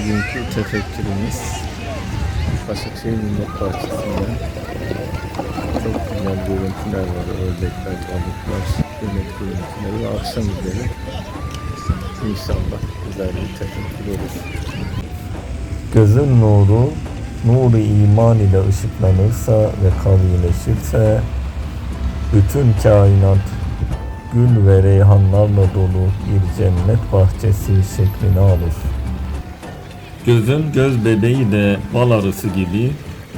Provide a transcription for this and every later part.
Bugünkü tefekkürümüz Başakşehir Millet Bahçesi'nde çok güzel görüntüler var. Ördekler, balıklar, yemek görüntüleri ve akşam üzeri inşallah güzel bir tefekkür olur. Gözün nuru, nuru iman ile ışıklanırsa ve kavileşirse bütün kainat gül ve reyhanlarla dolu bir cennet bahçesi şeklini alır. Gözün göz bebeği de bal arısı gibi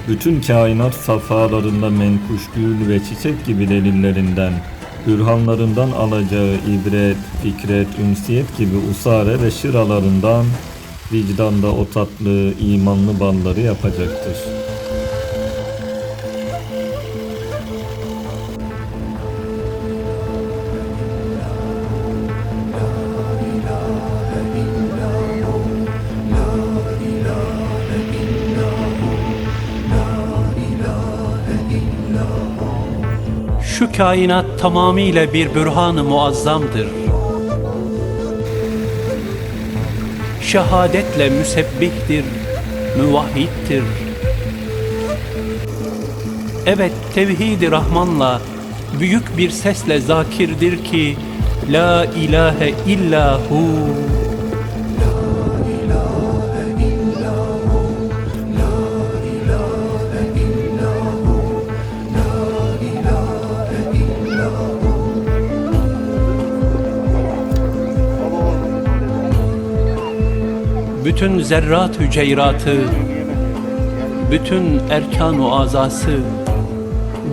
bütün kainat safhalarında menkuş gül ve çiçek gibi delillerinden, bürhanlarından alacağı ibret, fikret, ünsiyet gibi usare ve şıralarından vicdanda o tatlı, imanlı balları yapacaktır. Şu kainat tamamıyla bir bürhan-ı muazzamdır. Şehadetle müsebbihtir, müvahhiddir. Evet tevhid-i Rahman'la büyük bir sesle zakirdir ki La ilahe illa hu. Bütün zerrat hüceyratı, bütün erkan-ı azası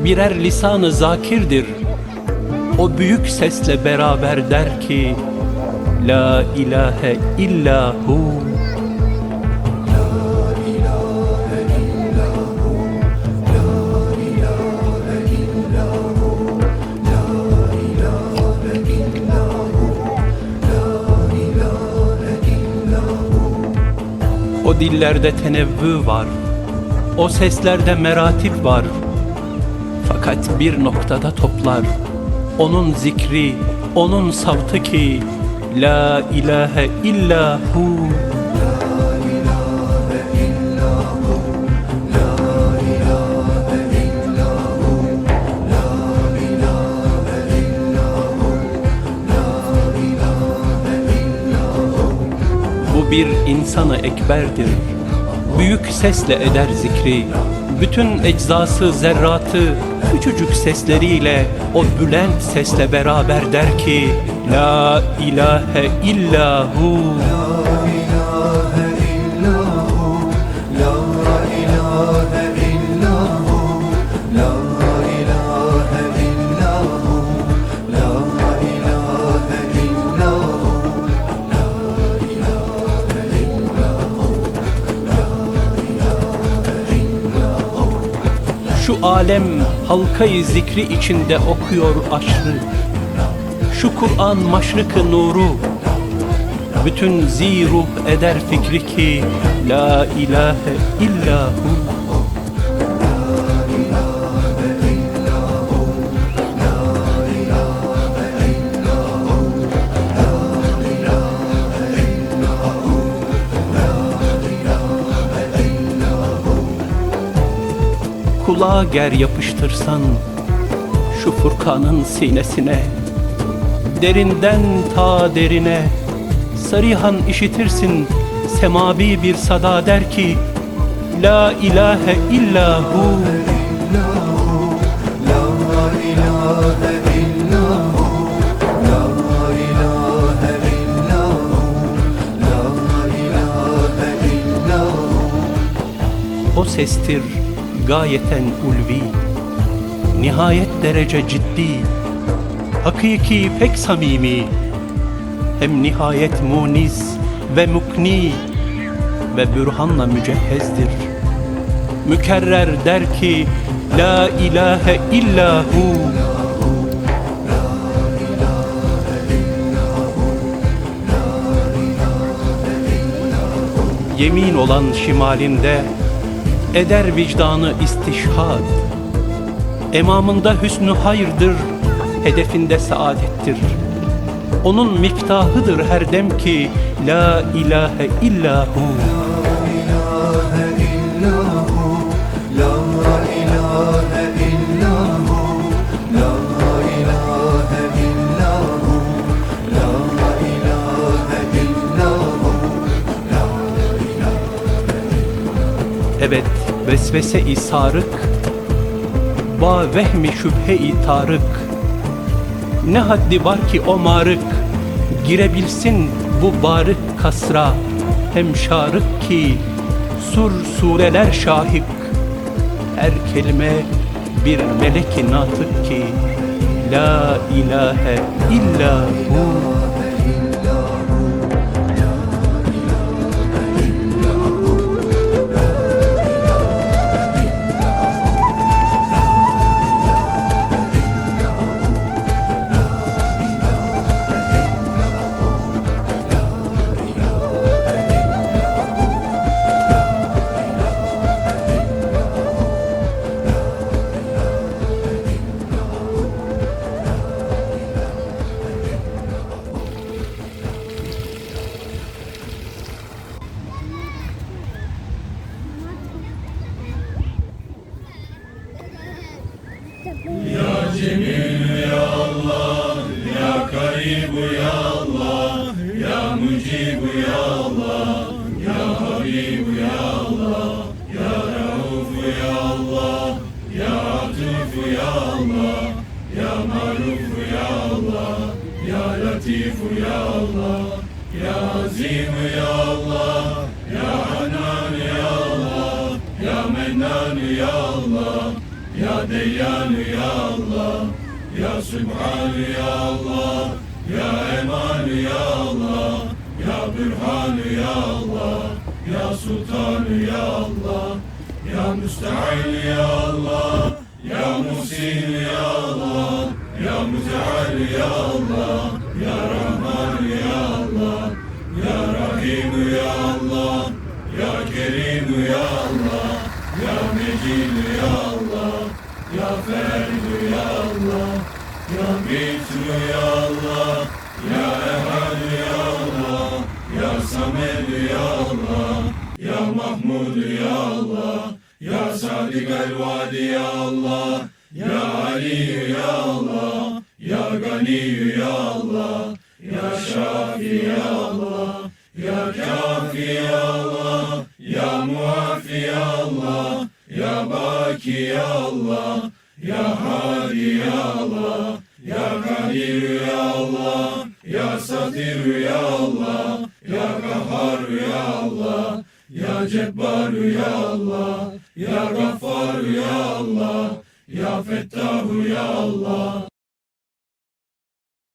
birer lisan-ı zakirdir. O büyük sesle beraber der ki, La ilahe illa hu. O dillerde tenevvü var. O seslerde meratip var. Fakat bir noktada toplar. Onun zikri, onun savtı ki La ilahe illa hu. İnsanı ekberdir. Büyük sesle eder zikri. Bütün eczası, zerratı, küçücük sesleriyle o bülent sesle beraber der ki La ilahe illa alem halkayı zikri içinde okuyor aşrı. Şu Kur'an maşrıkı nuru. Bütün ziruh eder fikri ki La ilahe illa Kulağa ger yapıştırsan şu Furkan'ın sinesine Derinden ta derine Sarihan işitirsin semavi bir sada der ki La ilahe illa hu. O sestir gayeten ulvi Nihayet derece ciddi Hakiki pek samimi Hem nihayet muniz ve mukni Ve bürhanla mücehhezdir. Mükerrer der ki La ilahe illa hu Yemin olan şimalinde eder vicdanı istişhad. Emamında hüsnü hayırdır, hedefinde saadettir. Onun miftahıdır her dem ki La ilahe illahu vesvese-i sarık Ba vehmi şüphe-i tarık. Ne haddi var ki o marık Girebilsin bu barık kasra. Hem şarık ki sur sureler şahik Her kelime bir meleki natık ki La ilahe illa hu. عظيم يا الله يا حنان يا الله يا منان يا الله يا ديان يا الله يا سبحان يا الله يا إيمان يا الله يا برهان يا الله يا سلطان يا الله يا مستعين يا الله يا محسن يا الله يا متعال يا الله يا رحمن ya Allah Ya Mecid ya Allah Ya Ferdü ya Allah Ya Bitü ya Allah Ya Ehad ya Allah Ya Samed ya Allah Ya Mahmud ya Allah Ya Sadik el-Vadi ya Allah Ya Ali ya Allah Ya Gani ya Allah Ya Şafi ya Allah Ya Allah, Ya Hadi Allah, Ya Kadir Ya Allah, Ya Satir Ya Allah, Ya Kahhar Ya Allah, Ya Cebbar Ya Allah, Ya Gaffar Ya Allah, Ya Fettah Ya Allah.